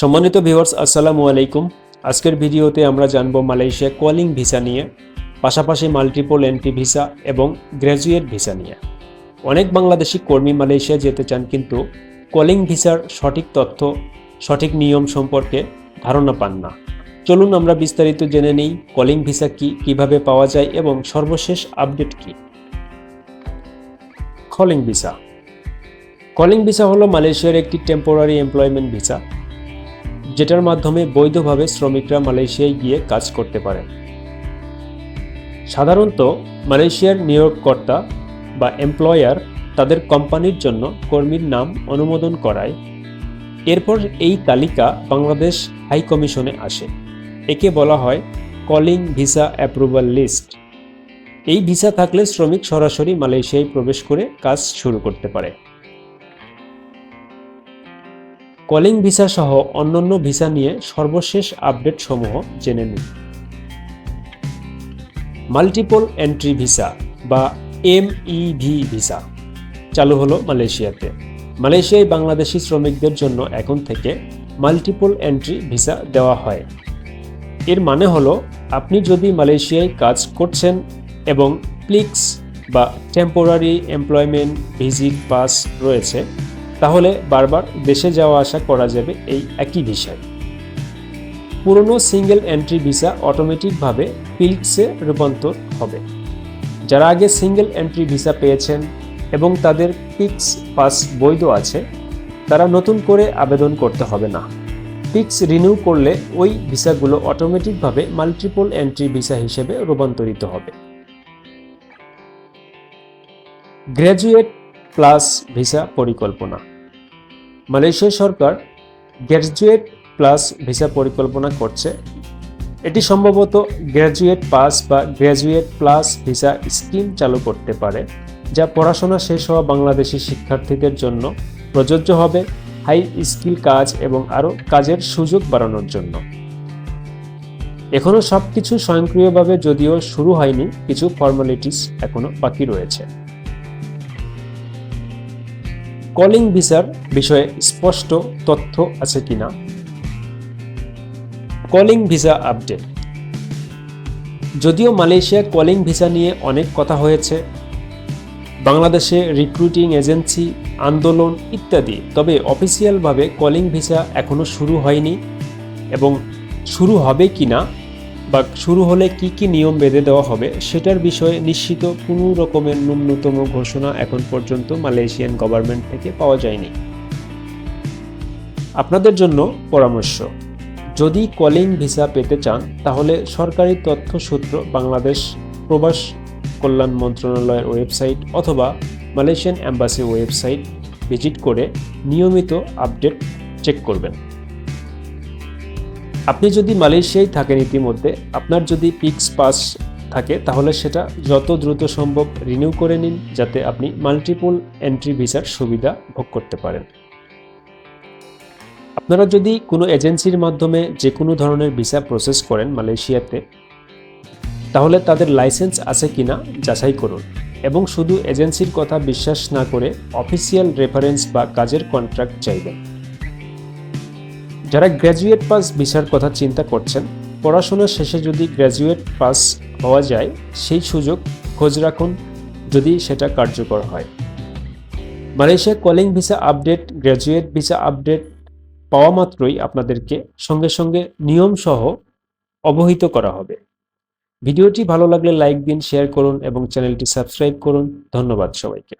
সম্মানিত ভিউয়ার্স আসসালামু আলাইকুম। আজকের ভিডিওতে আমরা জানব মালয়েশিয়া কলিং ভিসা নিয়ে, পাশাপাশি মাল্টিপল এন্ট্রি ভিসা এবং গ্র্যাজুয়েট ভিসা নিয়ে। অনেক বাংলাদেশি কর্মী মালয়েশিয়া যেতে চান, কিন্তু কলিং ভিসার সঠিক তথ্য, সঠিক নিয়ম সম্পর্কে ধারণা পান না। চলুন আমরা বিস্তারিত জেনে নিই কলিং ভিসা কি, কীভাবে পাওয়া যায় এবং সর্বশেষ আপডেট কি। কলিং ভিসা কলিং ভিসা হলো মালয়েশিয়ার একটি টেম্পোরারি এমপ্লয়মেন্ট ভিসা যেটার মাধ্যমে বৈধভাবে শ্রমিকরা মালয়েশিয়ায় গিয়ে কাজ করতে পারেন। সাধারণত মালয়েশিয়ার নিয়োগকর্তা বা এমপ্লয়ার তাদের কোম্পানির জন্য কর্মীর নাম অনুমোদন করায়। এরপর এই তালিকা বাংলাদেশ হাই কমিশনে আসে। একে বলা হয় কলিং ভিসা অ্যাপ্রুভাল লিস্ট। এই ভিসা থাকলে শ্রমিক সরাসরি মালয়েশিয়ায় প্রবেশ করে কাজ শুরু করতে পারে। কলিং ভিসা সহ অন্যান্য ভিসা নিয়ে সর্বশেষ আপডেট সমূহ জেনে নিন। মাল্টিপল এন্ট্রি ভিসা বা এমইভি ভিসা চালু হলো মালয়েশিয়াতে। মালয়েশিয়ায় বাংলাদেশি শ্রমিকদের জন্য এখন থেকে মাল্টিপল এন্ট্রি ভিসা দেওয়া হয়। এর মানে হলো আপনি যদি মালয়েশিয়ায় কাজ করছেন এবং প্লিক্স বা টেম্পোরারি এমপ্লয়মেন্ট ভিজিট পাস রয়েছে তাহলে বারবার দেশে যাওয়া আসা করা যাবে এই একই ভিসায় পুরনো সিঙ্গেল এন্ট্রি ভিসা অটোমেটিকভাবে পিল্কসে রূপান্তর হবে। যারা আগে সিঙ্গেল এন্ট্রি ভিসা পেয়েছেন এবং তাদের পিক্স পাস বৈধ আছে, তারা নতুন করে আবেদন করতে হবে না। পিক্স রিনিউ করলে ওই ভিসাগুলো অটোমেটিকভাবে মাল্টিপল এন্ট্রি ভিসা হিসেবে রূপান্তরিত হবে। গ্র্যাজুয়েট প্লাস ভিসা পরিকল্পনা। মালয়েশিয়া সরকার গ্র্যাজুয়েট প্লাস ভিসা পরিকল্পনা করছে। এটি সম্ভবত গ্র্যাজুয়েট পাস বা গ্র্যাজুয়েট প্লাস ভিসা স্কিম চালু করতে পারে, যা পড়াশোনা শেষ হওয়া বাংলাদেশি শিক্ষার্থীদের জন্য প্রযোজ্য হবে, হাই স্কিল কাজ এবং আরও কাজের সুযোগ বাড়ানোর জন্য। এখনও সব কিছু স্বয়ংক্রিয়ভাবে যদিও শুরু হয়নি, কিছু ফর্মালিটিস এখনও বাকি রয়েছে। কলিং ভিসার বিষয়ে স্পষ্ট তথ্য আছে কিনা? Calling visa update. যদিও মালয়েশিয়া কলিং ভিসা নিয়ে অনেক কথা হয়েছে, বাংলাদেশে রিক্রুটিং এজেন্সি, আন্দোলন ইত্যাদি, তবে অফিসিয়ালভাবে কলিং ভিসা এখনও শুরু হয়নি এবং শুরু হবে কি না বা শুরু হলে কি কি নিয়ম বেঁধে দেওয়া হবে সেটার বিষয়ে নিশ্চিত কোনো রকমের ন্যূনতম ঘোষণা এখন পর্যন্ত মালয়েশিয়ান গভর্নমেন্ট থেকে পাওয়া যায়নি। আপনাদের জন্য পরামর্শ, যদি কলিং ভিসা পেতে চান, তাহলে সরকারি তথ্য সূত্র বাংলাদেশ প্রবাস কল্যাণ মন্ত্রণালয়ের ওয়েবসাইট অথবা মালয়েশিয়ান অ্যাম্বাসি ওয়েবসাইট ভিজিট করে নিয়মিত আপডেট চেক করবেন। আপনি যদি মালয়েশিয়ায় থাকেন ইতিমধ্যে, আপনার যদি পিক্স পাস থাকে, তাহলে সেটা যত দ্রুত সম্ভব রিনিউ করে নিন, যাতে আপনি মাল্টিপল এন্ট্রি ভিসার সুবিধা ভোগ করতে পারেন। আপনারা যদি কোনো এজেন্সির মাধ্যমে যে কোনো ধরনের ভিসা প্রসেস করেন মালয়েশিয়াতে, তাহলে তাদের লাইসেন্স আছে কিনা যাচাই করুন এবং শুধু এজেন্সির কথা বিশ্বাস না করে অফিসিয়াল রেফারেন্স বা কাজের কন্ট্রাক্ট চাইবেন। যারা গ্র্যাজুয়েট পাস ভিসার কথা চিন্তা করছেন, পড়াশোনা শেষে যদি গ্র্যাজুয়েট পাস পাওয়া যায়, সেই সুযোগ খোঁজ রাখুন যদি সেটা কার্যকর হয়। Malaysia calling visa update graduate visa update পাওয়া মাত্রই আপনাদেরকে সঙ্গে সঙ্গে নিয়ম সহ অবহিত করা হবে। ভিডিওটি ভালো লাগলে লাইক দিন শেয়ার করুন এবং চ্যানেলটি সাবস্ক্রাইব করুন। ধন্যবাদ সবাইকে।